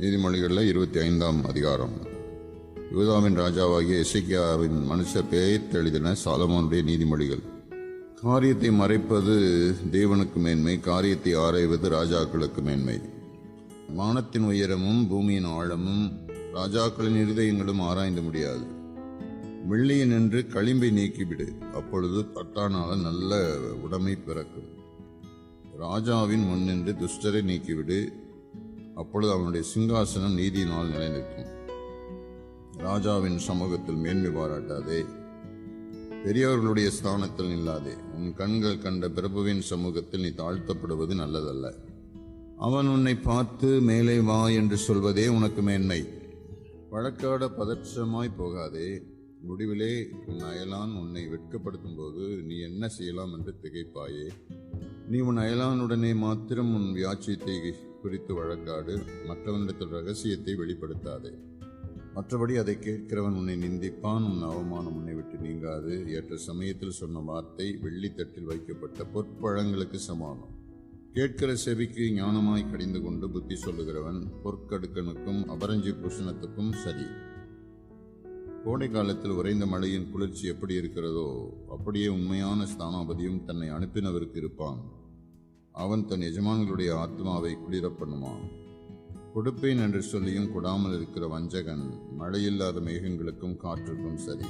நீதிமொழிகளில் இருபத்தி ஐந்தாம் அதிகாரம். யூதாவின் ராஜாவாகிய இசைக்கியாவின் மனுஷ பெயர்த்தெழுதின சாலமோனுடைய நீதிமொழிகள். காரியத்தை மறைப்பது தேவனுக்கு மேன்மை காரியத்தை ஆராய்வது ராஜாக்களுக்கு மேன்மை. வானத்தின் உயரமும் பூமியின் ஆழமும் ராஜாக்களின் இருதயங்களும் ஆராய்ந்து முடியாது. வெள்ளியை நின்று களிம்பை நீக்கிவிடு அப்பொழுது பட்டானால நல்ல உடைமை பிறக்கும். ராஜாவின் முன்னின்று துஷ்டரை நீக்கிவிடு அப்பொழுது அவனுடைய சிங்காசனம் நீதியினால் நிலைநிற்கும். ராஜாவின் சமூகத்தில் மேன்மை பாராட்டாதே. பெரியவர்களுடைய ஸ்தானத்தில் நில்லாதே. உன் கண்கள் கண்ட பிரபுவின் சமூகத்தில் நீ தாழ்த்தப்படுவது நல்லதல்ல. அவன் உன்னை பார்த்து மேலே வா என்று சொல்வதே உனக்கு மேன்மை. வழக்காட பதற்றமாய் போகாதே. முடிவிலே உன் அயலான் உன்னை வெட்கப்படுத்தும் போது நீ என்ன செய்யலாம் என்று திகைப்பாயே. நீ உன் அயலானுடனே மாத்திரம் உன் வியாச்சியத்தை குறித்து வழக்காடு மற்றவனிடத்தில் ரகசியத்தை வெளிப்படுத்தாதே. மற்றபடி அதை கேட்கிறவன் உன்னை நிந்திப்பான் உன் அவமானம் உன்னை விட்டு நீங்காது. ஏற்ற சமயத்தில் சொன்ன வார்த்தை வெள்ளித்தட்டில் வைக்கப்பட்ட பொற்பழங்களுக்கு சமானம். கேட்கிற செவிக்கு ஞானமாய் கடிந்து கொண்டு புத்தி சொல்லுகிறவன் பொற்கடுக்கனுக்கும் அபரஞ்சி பூஷணத்துக்கும் சரி. கோடை காலத்தில் உறைந்த மழையின் குளிர்ச்சி எப்படி இருக்கிறதோ அப்படியே உண்மையான ஸ்தானாபதியும் தன்னை அனுப்பினவருக்கு இருப்பான். அவன் தன் எஜமான்களுடைய ஆத்மாவை குளிரப் பண்ணுமா கொடுப்பேன் என்று சொல்லியும் கொடாமல் இருக்கிற வஞ்சகன் மழையில்லாத மேகங்களுக்கும் காற்றுக்கும் சரி.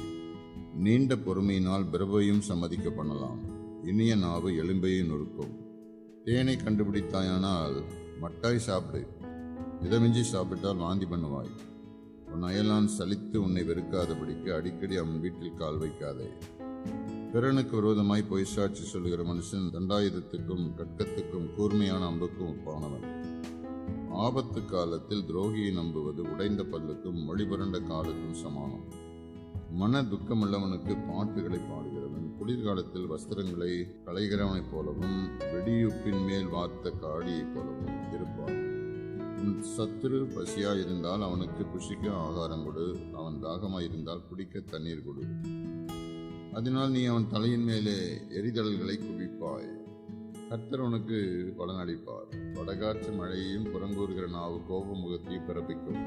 நீண்ட பொறுமையினால் பிரபையும் சம்மதிக்க பண்ணலாம். இனிய நாவு எலும்பையை நொறுக்கும் தேனை கண்டுபிடித்தாயானால் மட்டாய் சாப்பிடு. மிதமிஞ்சி சாப்பிட்டால் வாந்தி பண்ணுவாய். உன் அயலான் சலித்து உன்னை வெறுக்காதபடிக்கு அடிக்கடி அவன் வீட்டில் கால் வைக்காதே. பிறனுக்கு விரோதமாய் பொய் சாட்சி சொல்லுகிற மனுஷன் தண்டாயுதத்துக்கும் கட்கத்துக்கும் கூர்மையான அம்புக்கும் ஒப்பானவன். ஆபத்து காலத்தில் துரோகியை நம்புவது உடைந்த பல்லுக்கும் மொழிபுரண்ட காலுக்கும் சமானம். மன துக்கமுள்ளவனுக்கு பாட்டுகளை பாடுகிறவன் குளிர்காலத்தில் வஸ்திரங்களை களைகிறவனைப் போலவும் வெடியுப்பின் மேல் வார்த்த காடியைப் போலவும் இருப்பான். உன் சத்துரு பசியாயிருந்தால் அவனுக்கு புஷிக்க ஆகாரம் கொடு அவன் தாகமாயிருந்தால் குடிக்க தண்ணீர் கொடு. அதனால் நீ அவன் தலையின் மேலே எரிதல்களை குவிப்பாய். கர்த்தர் உனக்கு பலனளிப்பார் வடகாற்று மழையையும் புறங்கூறுகிற நாவு கோப முகத்தையும் பிறப்பிக்கும்.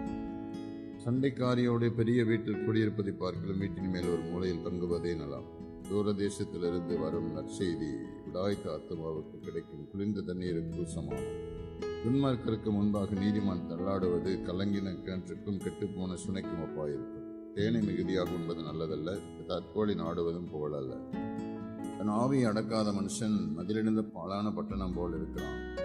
சண்டைக்காரியோட பெரிய வீட்டில் குடியிருப்பதை பார்க்கலும் வீட்டின் மேல் ஒரு மூலையில் தங்குவதே நலம். தூரதேசத்திலிருந்து வரும் நற்செய்தி விடாய்த்த ஆத்மாவுக்கு கிடைக்கும். குளிர்ந்த தண்ணீருக்கு சமானம் துன்மார்க்கருக்கு முன்பாக நீதிமான் தள்ளாடுவது கலங்கின கிணற்றுக்கும் கெட்டுப்போன சுனைக்கும் அப்பாயிருக்கும் தேனை மிகுதியாக உண்பது நல்லதல்ல தற்கோழி நாடுவதும் புகழல்ல. தன் ஆவியை அடக்காத மனுஷன் மதிலிருந்து பாழான பட்டணம் போல் இருக்கிறான்.